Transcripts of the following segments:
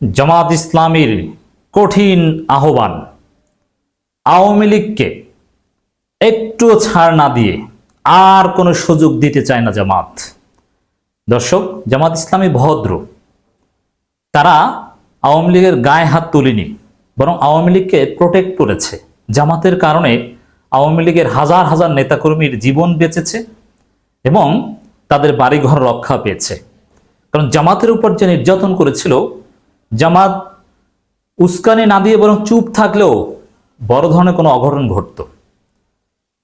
জামাত ইসলামীর কঠিন আহ্বান। আওয়ামী লীগকে একটুও ছাড় না দিয়ে আর কোনো সুযোগ দিতে চায় না জামাত। দর্শক, জামাত ইসলামী ভদ্র। তারা আওয়ামী লীগের গায়ে হাত তুলেনি, বরং আওয়ামী লীগকে প্রোটেক্ট করেছে। জামাতের কারণে আওয়ামী লীগের হাজার হাজার নেতাকর্মীর জীবন বেঁচেছে এবং তাদের বাড়িঘর রক্ষা পেয়েছে। কারণ জামাতের উপর যে নির্যাতন করেছিল জামাত উস্কানি না দিয়ে বরং চুপ থাকলেও বড় ধরনের কোনো অঘটন ঘটত।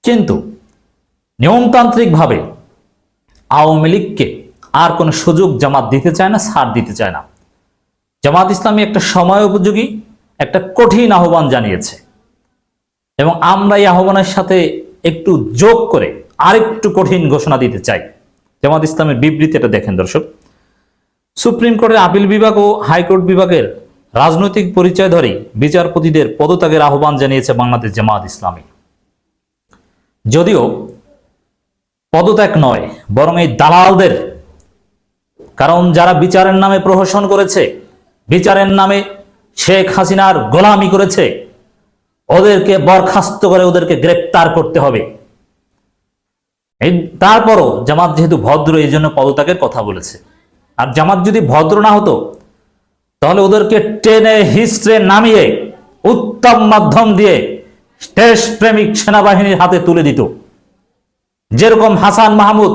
কিন্তু নিয়মতান্ত্রিকভাবে আওয়ামী লীগকে আর কোনো সুযোগ জামাত দিতে চায় না ছাড় দিতে চায় না। জামাত ইসলামী একটা সময় উপযোগী, একটা কঠিন আহ্বান জানিয়েছে। এবং আমরা এই আহ্বানের সাথে একটু যোগ করে আরেকটু কঠিন ঘোষণা দিতে চাই। জামাত ইসলামের বিবৃতি এটা দেখেন দর্শক। সুপ্রিম কোর্টের আপিল বিভাগ ও হাইকোর্ট বিভাগের রাজনৈতিক পরিচয় ধরে বিচারপতিদের পদত্যাগের আহ্বান জানিয়েছে বাংলাদেশ জামাত ইসলামী। যদিও পদত্যাগ নয়, বরং এই দালালদের, কারণ যারা বিচারের নামে প্রহসন করেছে, বিচারের নামে শেখ হাসিনার গোলামি করেছে, ওদেরকে বরখাস্ত করে ওদেরকে গ্রেপ্তার করতে হবে। তারপরও জামাত যেহেতু ভদ্র, এই জন্য পদত্যাগের কথা বলেছে। আর জামাত যদি ভদ্র না হতো, তাহলে ওদেরকে টেনে হিস্ট্রে নামিয়ে উত্তম মাধ্যম দিয়ে দেশপ্রেমিক সেনাবাহিনীর হাতে তুলে দিত। যেরকম হাসান মাহমুদ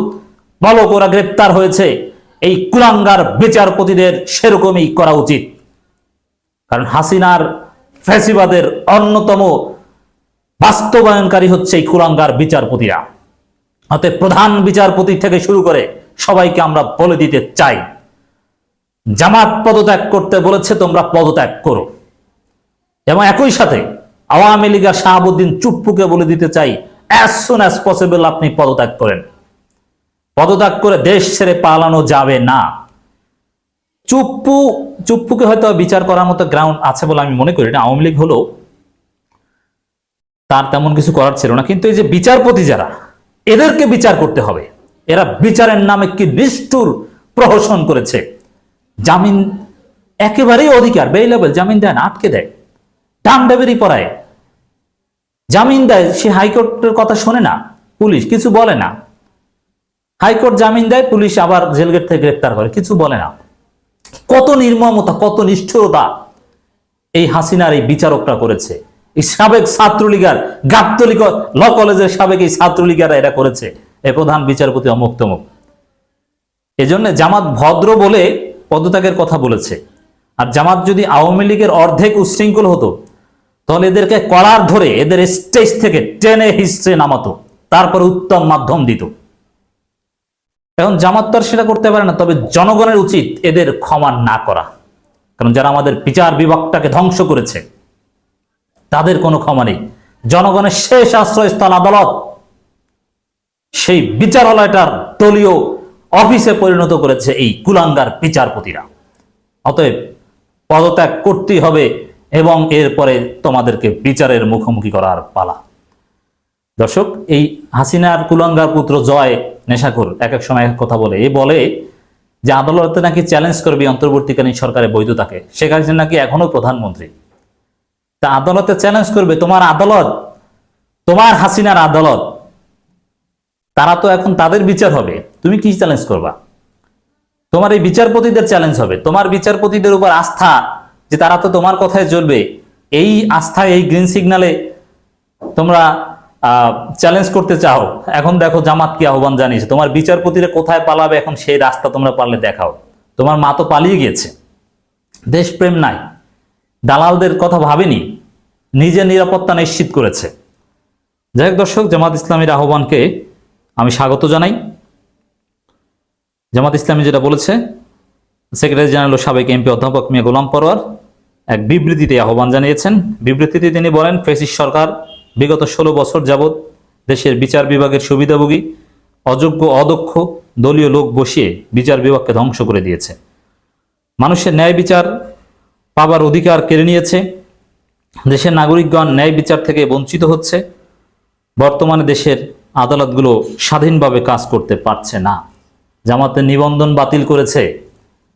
বলক ওরা গ্রেপ্তার হয়েছে, এই কুলাঙ্গার বিচারপতিদের সেরকমই করা উচিত। কারণ হাসিনার ফ্যাসিবাদের অন্যতম বাস্তবায়নকারী হচ্ছে এই কুলাঙ্গার বিচারপতিরা। অতএব প্রধান বিচারপতি থেকে শুরু করে সবাইকে আমরা বলে দিতে চাই। জামাত পদত্যাগ করতে বলেছে, তোমরা পদত্যাগ করো। এবং একই সাথে আওয়ামী লীগের শাহাবুদ্দিন চুপ্পুকে বলে দিতে চাই অ্যাজ সুন অ্যাজ পসিবল আপনি পদত্যাগ করেন। পদত্যাগ করে দেশ ছেড়ে পালানো যাবে না। চুপ্পু, চুপ্পুকে হয়তো বিচার করার মতো গ্রাউন্ড আছে বলে আমি মনে করি না। আওয়ামী লীগ হলো, তার তেমন কিছু করার ছিল না। কিন্তু এই যে বিচারপতি যারা, এদেরকে বিচার করতে হবে। এরা বিচারের নামে কি নিষ্ঠুর প্রহসন করেছে। জামিন একেবারেই অধিকার বেইলেবল জামিন দেয় না, আটকে দেয়। টান ডেবেরি পড়ায় জামিন দেয়, সে হাইকোর্টের কথা শোনে না, পুলিশ কিছু বলে না। হাইকোর্ট জামিন দেয়, পুলিশ আবার জেলগেট থেকে গ্রেপ্তার করে, কিছু বলে না। কত নির্মমতা, কত নিষ্ঠুরতা এই হাসিনার এই বিচারকরা করেছে। এই সাবেক ছাত্রলীগার গাবতলিক ল কলেজের সাবেক এই ছাত্রলীগারা এটা করেছে। এই প্রধান বিচারপতি অমুক তমুক। এজন্য জামাত ভদ্র বলে পদত্যাগের কথা বলেছে। আর জামাত যদি আওয়ামী লীগের অর্ধেক উশৃঙ্খল হতো, তাহলে এদেরকে কলার ধরে এদের স্টেজ থেকে টেনে হিস্ট্রে নামাতো, তারপর উত্তম মাধ্যম দিত। এখন জামাত তো আর সেটা করতে পারে না, তবে জনগণের উচিত এদের ক্ষমা না করা। কারণ যারা আমাদের বিচার বিভাগটাকে ধ্বংস করেছে, তাদের কোনো ক্ষমা নেই। জনগণের শেষ আশ্রয়স্থল আদালত। সেই বিচারালয়টার দলীয় অফিসে পরিণত করেছে এই কুলাঙ্গার বিচারপতিরা। অতএব পদত্যাগ করতেই হবে এবং এরপরে তোমাদেরকে বিচারের মুখোমুখি করার পালা। দর্শক, এই হাসিনার কুলাঙ্গার পুত্র জয় নেশাকুর এক এক সময় কথা বলে। এ বলে যে, আদালতে নাকি চ্যালেঞ্জ করবে অন্তর্বর্তীকালীন সরকারের বৈধতাকে। শেখ হাসিনা নাকি এখনও প্রধানমন্ত্রী। তা আদালতে চ্যালেঞ্জ করবে তোমার আদালত, তোমার হাসিনার আদালত। তারা তো এখন তাদের বিচার হবে। তুমি কি চ্যালেঞ্জ করবা? তোমার এই বিচারপতিদের চ্যালেঞ্জ হবে। তোমার বিচারপতিদের উপর আস্থা যে তারা তো তোমার কথায় চলবে। এই আস্থা, এই গ্রিন সিগনালে তোমরা চ্যালেঞ্জ করতে চাও। এখন দেখো জামাত কি আহ্বান জানিয়েছে। তোমার বিচারপতিরা কোথায় পালাবে? এখন সেই রাস্তা তোমরা পারলে দেখাও। তোমার মা তো পালিয়ে গিয়েছে। দেশপ্রেম নাই। দালালদের কথা ভাবেনি। নিজের নিরাপত্তা নিশ্চিত করেছে। যাই হোক দর্শক, জামাত ইসলামীর আহ্বানকে আমি স্বাগত জানাই। জামাত ইসলামী যেটা বলেছে, সেক্রেটারি জেনারেল সাবেক এমপি অধ্যাপক মিয়া গোলাম পরোয়ার এক বিবৃতিতে আহ্বান জানিয়েছেন। বিবৃতিতে তিনি বলেন ফেসিস সরকার বিগত ষোলো বছর যাবৎ দেশের বিচার বিভাগের সুবিধাভোগী, অযোগ্য, অদক্ষ, দলীয় লোক বসিয়ে বিচার বিভাগকে ধ্বংস করে দিয়েছে। মানুষের ন্যায় বিচার পাবার অধিকার কেড়ে নিয়েছে। দেশের নাগরিকগণ ন্যায় বিচার থেকে বঞ্চিত হচ্ছে। বর্তমানে দেশের আদালতগুলো স্বাধীনভাবে কাজ করতে পারছে না। জামাতের নিবন্ধন বাতিল করেছে।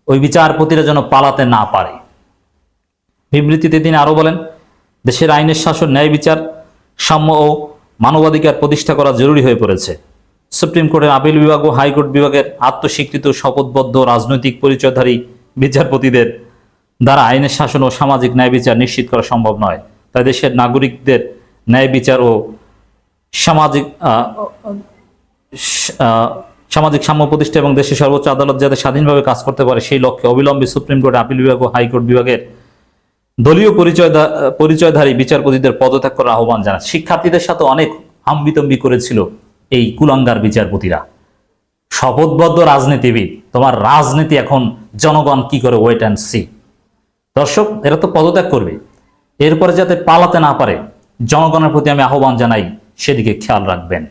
ওই বিচারপতিরা যেন পালাতে না পারে। বিবৃতিতে তিনি আরও বলেন, দেশের আইনের শাসন, ন্যায় বিচার, সাম্য ও মানবাধিকার প্রতিষ্ঠা করা জরুরি হয়ে পড়েছে। সুপ্রিম কোর্টের আপিল বিভাগ ও হাইকোর্ট বিভাগের আত্মস্বীকৃত শপথবদ্ধ রাজনৈতিক পরিচয়ধারী বিচারপতিদের দ্বারা আইনের শাসন ও সামাজিক ন্যায় বিচার নিশ্চিত করা সম্ভব নয়। তাই দেশের নাগরিকদের ন্যায় বিচার ও সামাজিক সামাজিক সাম্য প্রতিষ্ঠা এবং দেশের সর্বোচ্চ আদালত যাতে স্বাধীনভাবে কাজ করতে পারে সেই লক্ষ্যে অবিলম্বে সুপ্রিম কোর্ট, আপিল বিভাগ ও হাইকোর্ট বিভাগের দলীয় পরিচয় পরিচয়ধারী বিচারপতিদের পদত্যাগ করার আহ্বান জানায়। শিক্ষার্থীদের সাথে অনেক হাম্বিতম্বি করেছিল এই কুলাঙ্গার বিচারপতিরা। শপথবদ্ধ রাজনীতিবিদ, তোমার রাজনীতি এখন জনগণ কি করে ওয়েট অ্যান্ড সি দর্শক, এরা তো পদত্যাগ করবে। এরপরে যাতে পালাতে না পারে, জনগণের প্রতি আমি আহ্বান জানাই সেদিকে খেয়াল রাখবেন।